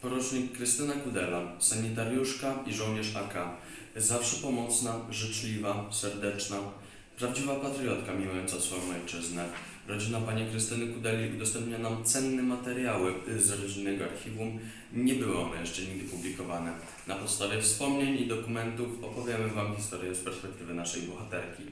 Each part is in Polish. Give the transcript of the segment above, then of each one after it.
Porucznik Krystyna Kudela, sanitariuszka i żołnierz AK. Zawsze pomocna, życzliwa, serdeczna. Prawdziwa patriotka miłująca swoją ojczyznę. Rodzina pani Krystyny Kudeli udostępnia nam cenne materiały z rodzinnego archiwum. Nie były one jeszcze nigdy publikowane. Na podstawie wspomnień i dokumentów opowiemy wam historię z perspektywy naszej bohaterki.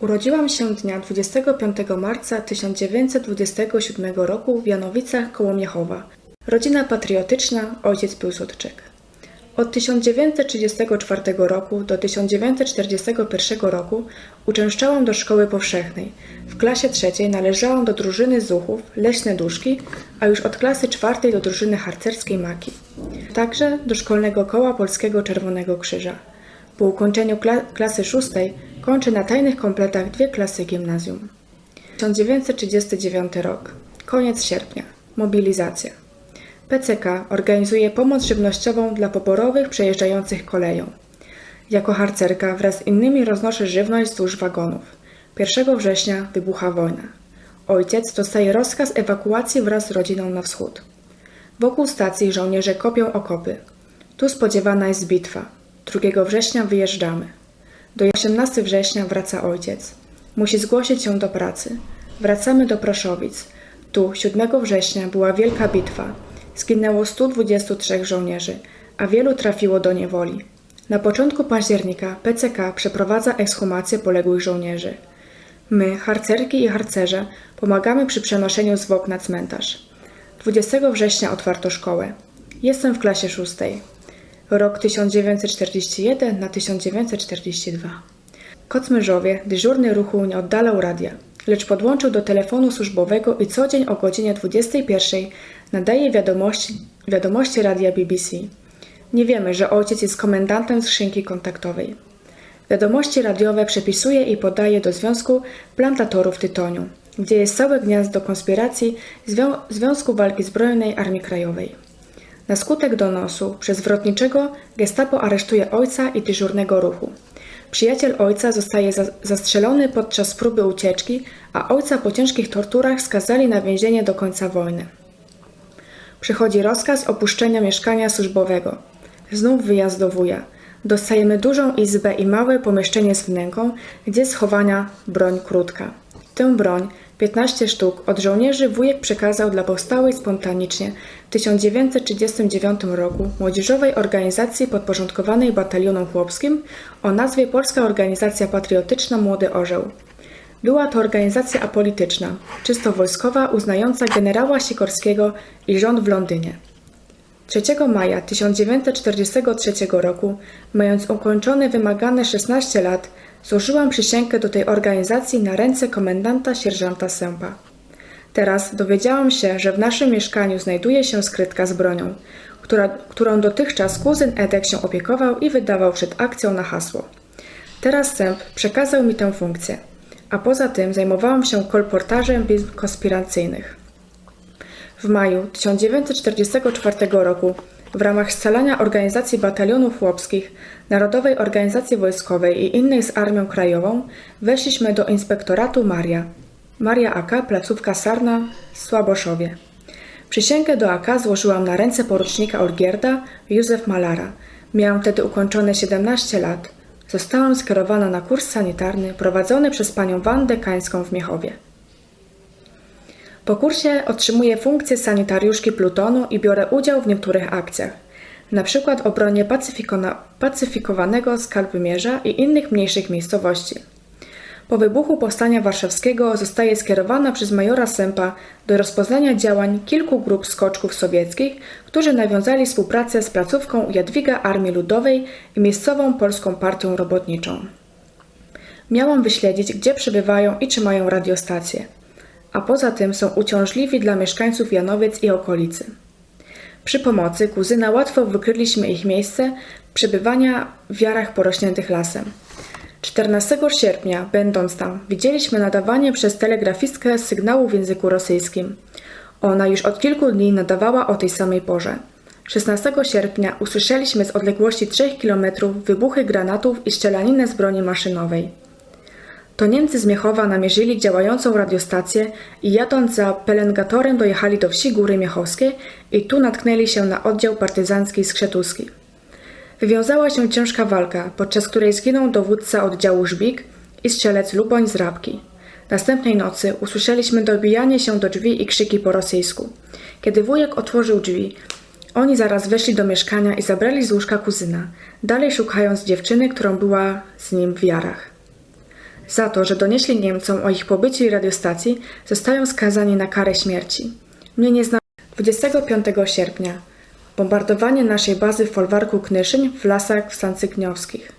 Urodziłam się dnia 25 marca 1927 roku w Janowicach koło Miechowa. Rodzina patriotyczna, ojciec Piłsudczyk. Od 1934 roku do 1941 roku uczęszczałam do szkoły powszechnej. W klasie trzeciej należałam do drużyny Zuchów, Leśne Duszki, a już od klasy czwartej do drużyny harcerskiej Maki. Także do szkolnego koła Polskiego Czerwonego Krzyża. Po ukończeniu kla- klasy szóstej kończy na tajnych kompletach dwie klasy gimnazjum. 1939 rok. Koniec sierpnia. Mobilizacja. PCK organizuje pomoc żywnościową dla poborowych przejeżdżających koleją. Jako harcerka wraz z innymi roznoszę żywność wzdłuż wagonów. 1 września wybucha wojna. Ojciec dostaje rozkaz ewakuacji wraz z rodziną na wschód. Wokół stacji żołnierze kopią okopy. Tu spodziewana jest bitwa. 2 września wyjeżdżamy. Do 18 września wraca ojciec. Musi zgłosić się do pracy. Wracamy do Proszowic. Tu 7 września była wielka bitwa. Zginęło 123 żołnierzy, a wielu trafiło do niewoli. Na początku października PCK przeprowadza ekshumację poległych żołnierzy. My, harcerki i harcerze, pomagamy przy przenoszeniu zwłok na cmentarz. 20 września otwarto szkołę. Jestem w klasie szóstej. Rok 1941 na 1942. Kocmyżowie, dyżurny ruchu nie oddalał radia, lecz podłączył do telefonu służbowego i co dzień o godzinie 21 nadaje wiadomości, wiadomości radia BBC. Nie wiemy, że ojciec jest komendantem skrzynki kontaktowej. Wiadomości radiowe przepisuje i podaje do Związku Plantatorów Tytoniu, gdzie jest całe gniazdo konspiracji Zwią- Związku Walki Zbrojnej Armii Krajowej. Na skutek donosu przez wrotniczego gestapo aresztuje ojca i dyżurnego ruchu. Przyjaciel ojca zostaje za- zastrzelony podczas próby ucieczki, a ojca po ciężkich torturach skazali na więzienie do końca wojny. Przychodzi rozkaz opuszczenia mieszkania służbowego. Znów wyjazd do wuja. Dostajemy dużą izbę i małe pomieszczenie z wnęką, gdzie schowana broń krótka. Tę broń, 15 sztuk, od żołnierzy wujek przekazał dla powstałej spontanicznie w 1939 roku młodzieżowej organizacji podporządkowanej batalionom chłopskim o nazwie Polska Organizacja Patriotyczna Młody Orzeł. Była to organizacja apolityczna, czysto wojskowa, uznająca generała Sikorskiego i rząd w Londynie. 3 maja 1943 roku, mając ukończone wymagane 16 lat, złożyłam przysięgę do tej organizacji na ręce komendanta sierżanta Sępa. Teraz dowiedziałam się, że w naszym mieszkaniu znajduje się skrytka z bronią, która, którą dotychczas kuzyn Edek się opiekował i wydawał przed akcją na hasło. Teraz Sęp przekazał mi tę funkcję, a poza tym zajmowałam się kolportażem bizm konspiracyjnych. W maju 1944 roku w ramach scalania organizacji batalionów chłopskich, Narodowej Organizacji Wojskowej i innych z Armią Krajową weszliśmy do inspektoratu Maria. Maria AK, placówka Sarna, Słaboszowie. Przysięgę do AK złożyłam na ręce porucznika Olgierda Józef Malara. Miałam wtedy ukończone 17 lat. Zostałam skierowana na kurs sanitarny prowadzony przez panią Wandę Kańską w Miechowie. Po kursie otrzymuję funkcję sanitariuszki plutonu i biorę udział w niektórych akcjach, w obronie pacyfikowanego Skalpymierza i innych mniejszych miejscowości. Po wybuchu Powstania Warszawskiego zostaje skierowana przez majora Sępa do rozpoznania działań kilku grup skoczków sowieckich, którzy nawiązali współpracę z placówką Jadwiga Armii Ludowej i miejscową Polską Partią Robotniczą. Miałam wyśledzić, gdzie przebywają i czy mają radiostacje a poza tym są uciążliwi dla mieszkańców Janowiec i okolicy. Przy pomocy kuzyna łatwo wykryliśmy ich miejsce przebywania w jarach porośniętych lasem. 14 sierpnia, będąc tam, widzieliśmy nadawanie przez telegrafistkę sygnału w języku rosyjskim. Ona już od kilku dni nadawała o tej samej porze. 16 sierpnia usłyszeliśmy z odległości 3 km wybuchy granatów i strzelaninę z broni maszynowej. To Niemcy z Miechowa namierzyli działającą radiostację i jadąc za pelengatorem dojechali do wsi Góry Miechowskie i tu natknęli się na oddział partyzancki z Krzetuski. Wywiązała się ciężka walka, podczas której zginął dowódca oddziału Żbik i strzelec Luboń z Rabki. Następnej nocy usłyszeliśmy dobijanie się do drzwi i krzyki po rosyjsku. Kiedy wujek otworzył drzwi, oni zaraz weszli do mieszkania i zabrali z łóżka kuzyna, dalej szukając dziewczyny, którą była z nim w jarach. Za to, że donieśli Niemcom o ich pobycie i radiostacji, zostają skazani na karę śmierci. Mnie nie zna... 25 sierpnia. Bombardowanie naszej bazy w folwarku Knyszyń w lasach Sancygniowskich.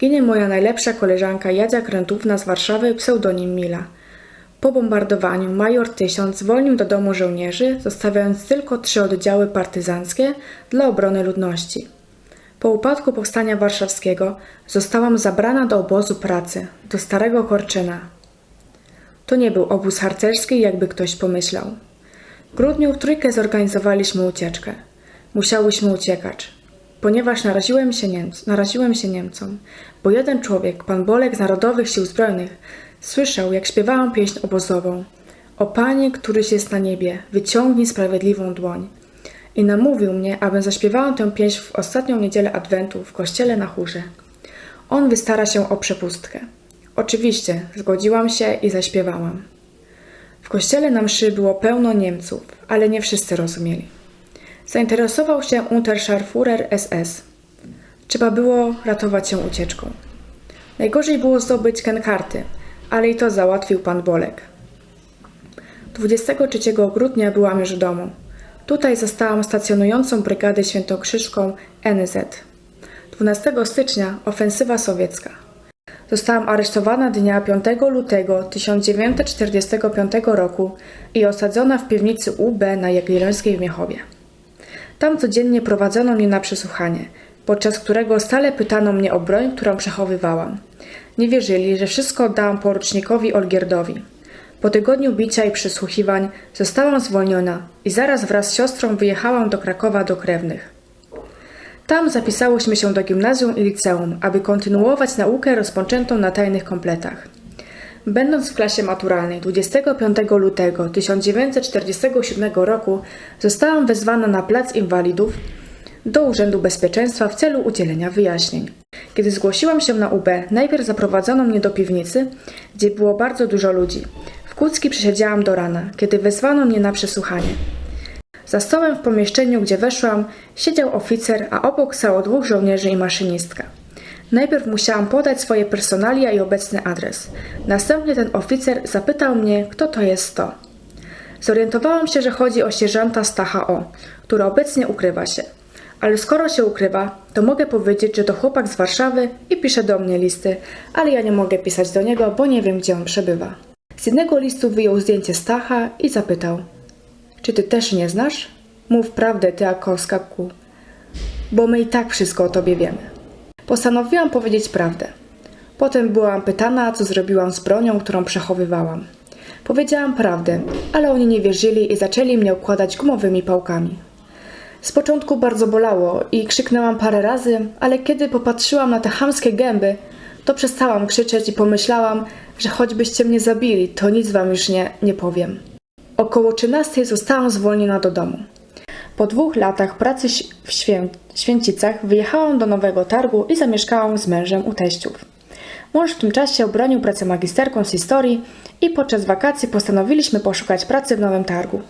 Ginie moja najlepsza koleżanka Jadzia Krętówna z Warszawy, pseudonim Mila. Po bombardowaniu major Tysiąc zwolnił do domu żołnierzy, zostawiając tylko trzy oddziały partyzanckie dla obrony ludności. Po upadku powstania warszawskiego zostałam zabrana do obozu pracy, do Starego Korczyna. To nie był obóz harcerski, jakby ktoś pomyślał. W grudniu w trójkę zorganizowaliśmy ucieczkę. Musiałyśmy uciekać, ponieważ naraziłem się, Niemc- naraziłem się Niemcom, bo jeden człowiek, pan Bolek z Narodowych Sił Zbrojnych, słyszał, jak śpiewałam pieśń obozową. O Panie, któryś jest na niebie, wyciągnij sprawiedliwą dłoń. I namówił mnie, abym zaśpiewała tę pieśń w ostatnią niedzielę Adwentu w kościele na chórze. On wystara się o przepustkę. Oczywiście, zgodziłam się i zaśpiewałam. W kościele na mszy było pełno Niemców, ale nie wszyscy rozumieli. Zainteresował się Unterscharführer SS. Trzeba było ratować się ucieczką. Najgorzej było zdobyć kenkarty, ale i to załatwił pan Bolek. 23 grudnia byłam już w domu. Tutaj zastałam stacjonującą brygadę świętokrzyżką NZ. 12 stycznia ofensywa sowiecka. Zostałam aresztowana dnia 5 lutego 1945 roku i osadzona w piwnicy UB na Jagiellońskiej w Miechowie. Tam codziennie prowadzono mnie na przesłuchanie, podczas którego stale pytano mnie o broń, którą przechowywałam. Nie wierzyli, że wszystko oddałam porucznikowi Olgierdowi. Po tygodniu bicia i przesłuchiwań zostałam zwolniona i zaraz wraz z siostrą wyjechałam do Krakowa do krewnych. Tam zapisałyśmy się do gimnazjum i liceum, aby kontynuować naukę rozpoczętą na tajnych kompletach. Będąc w klasie maturalnej 25 lutego 1947 roku zostałam wezwana na plac inwalidów do Urzędu Bezpieczeństwa w celu udzielenia wyjaśnień. Kiedy zgłosiłam się na UB, najpierw zaprowadzono mnie do piwnicy, gdzie było bardzo dużo ludzi. Kucki przesiedziałam do rana, kiedy wezwano mnie na przesłuchanie. Za stołem w pomieszczeniu, gdzie weszłam, siedział oficer, a obok stało dwóch żołnierzy i maszynistka. Najpierw musiałam podać swoje personalia i obecny adres. Następnie ten oficer zapytał mnie, kto to jest to. Zorientowałam się, że chodzi o sierżanta Stacha O, który obecnie ukrywa się. Ale skoro się ukrywa, to mogę powiedzieć, że to chłopak z Warszawy i pisze do mnie listy, ale ja nie mogę pisać do niego, bo nie wiem, gdzie on przebywa. Z jednego listu wyjął zdjęcie Stacha i zapytał: Czy ty też nie znasz? Mów prawdę, ty Akowskaku, bo my i tak wszystko o tobie wiemy. Postanowiłam powiedzieć prawdę. Potem byłam pytana, co zrobiłam z bronią, którą przechowywałam. Powiedziałam prawdę, ale oni nie wierzyli i zaczęli mnie okładać gumowymi pałkami. Z początku bardzo bolało i krzyknęłam parę razy, ale kiedy popatrzyłam na te chamskie gęby, to przestałam krzyczeć i pomyślałam, że choćbyście mnie zabili, to nic wam już nie, nie powiem. Około 13 zostałam zwolniona do domu. Po dwóch latach pracy w Świę- Święcicach wyjechałam do Nowego Targu i zamieszkałam z mężem u teściów. Mąż w tym czasie obronił pracę magisterką z historii i podczas wakacji postanowiliśmy poszukać pracy w Nowym Targu.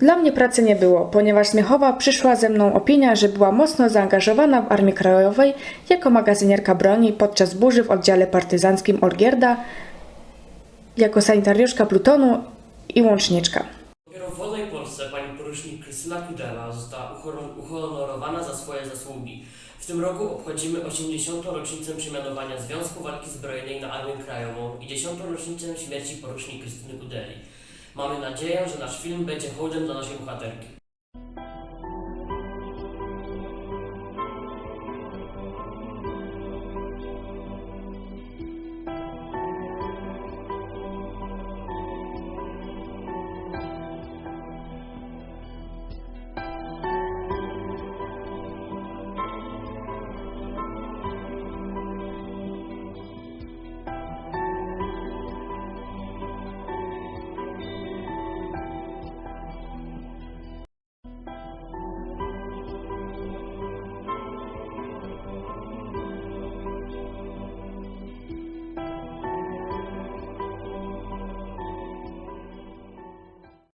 Dla mnie pracy nie było, ponieważ z Miechowa przyszła ze mną opinia, że była mocno zaangażowana w Armii Krajowej jako magazynierka broni podczas burzy w oddziale partyzanckim Olgierda, jako sanitariuszka plutonu i łączniczka. Dopiero w wolnej Polsce pani porucznik Krystyna Kudela została uhonorowana za swoje zasługi. W tym roku obchodzimy 80. rocznicę przemianowania Związku Walki Zbrojnej na Armię Krajową i 10. rocznicę śmierci porucznik Krystyny Kudeli. Mamy nadzieję, że nasz film będzie hołdem dla naszej bohaterki.